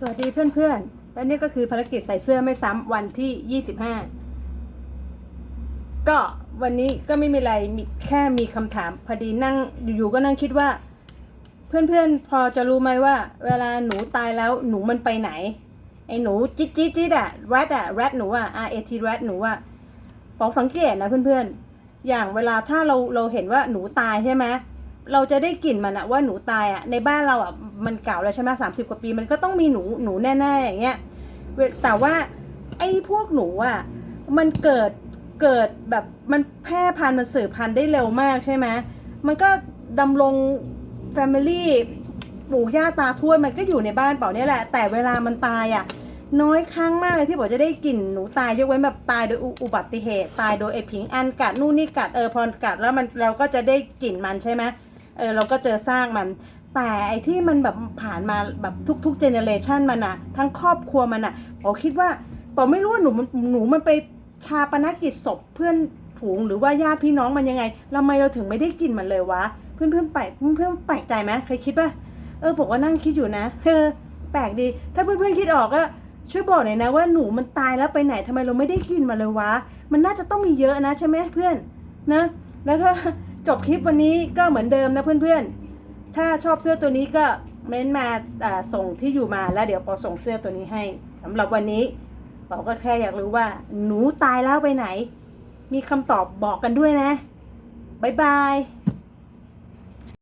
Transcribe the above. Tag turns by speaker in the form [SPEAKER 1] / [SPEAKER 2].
[SPEAKER 1] สวัสดีเพื่อนๆ และนี่ก็คือภารกิจใส่เสื้อไม่ซ้ำวันที่ 25 ก็วันนี้ก็ไม่มีอะไรมีแค่มีคำถามพอดีนั่งอยู่ๆก็นั่งคิดว่า เพื่อนๆ พอจะรู้ไหมว่า เวลาหนูตายแล้วหนูมันไปไหน ไอ้หนูจิ๊ดจิ๊ดจิ๊ดอะแรดอะแรดหนูอะ R A T แรดหนูอะปองสังเกตนะเพื่อนๆ อย่างเวลาถ้าเราเราเห็นว่าหนูตายใช่ไหม เราจะได้กลิ่นมันอะว่าหนูตายอะในบ้านเราอะมันเก่าแล้วใช่ไหมสามสิบกว่าปี มันก็ต้องมีหนูหนูแน่ๆอย่างเงี้ยแต่ว่าไอ้พวกหนูอะมันเกิดเกิดแบบมันแพร่พันธุ์มันสืบพันธุ์ได้เร็วมากใช่ไหมมันก็ดำรงแฟมิลี่ปู่ย่าตาทวดมันก็อยู่ในบ้านเปล่าเนี่ยแหละ แต่เวลามันตายอะน้อยครั้งมากเลยที่บอกจะได้กลิ่นหนูตายยกเว้นแบบตายโดยอุอุบัติเหตุ ตายโดยไอ้ผิงอันกัดนู่นนี่กัดเออพอกัดแล้วมันเราก็จะได้กลิ่นมันใช่ไหม เออเราก็เจอซากมัน แต่ไอ้ที่มันแบบผ่านมาแบบทุกๆเจเนเรชันมันอะทั้งครอบครัวมันอะผมคิดว่าผมไม่รู้ว่าหนูหนูมันไปชาปนกิจศพเพื่อนฝูงหรือว่าญาติพี่น้องมันยังไงทำไมเราถึงไม่ได้กินมันเลยวะ เพื่อนเพื่อนๆแปลกเพื่อนเพื่อนๆแปลกใจไหมเคยคิดป่ะเออผมก็นั่งคิดอยู่นะเออแปลกดี ถ้าเพื่อนเพื่อนๆคิดออกก็ช่วยบอกหน่อยนะว่าหนูมันตายแล้วไปไหนทำไมเราไม่ได้กินมันเลยวะ มันน่าจะต้องมีเยอะนะใช่ไหมเพื่อนนะ แล้วก็ จบคลิปวันนี้ก็เหมือนเดิมนะเพื่อนๆ ถ้าชอบเสื้อตัวนี้ก็เม้นมาอ่าส่งที่อยู่มาแล้วเดี๋ยวปอส่งเสื้อตัวนี้ให้สำหรับวันนี้ปอก็แค่อยากรู้ว่า หนูตายแล้วไปไหน มีคำตอบบอกกันด้วยนะ บ๊ายบาย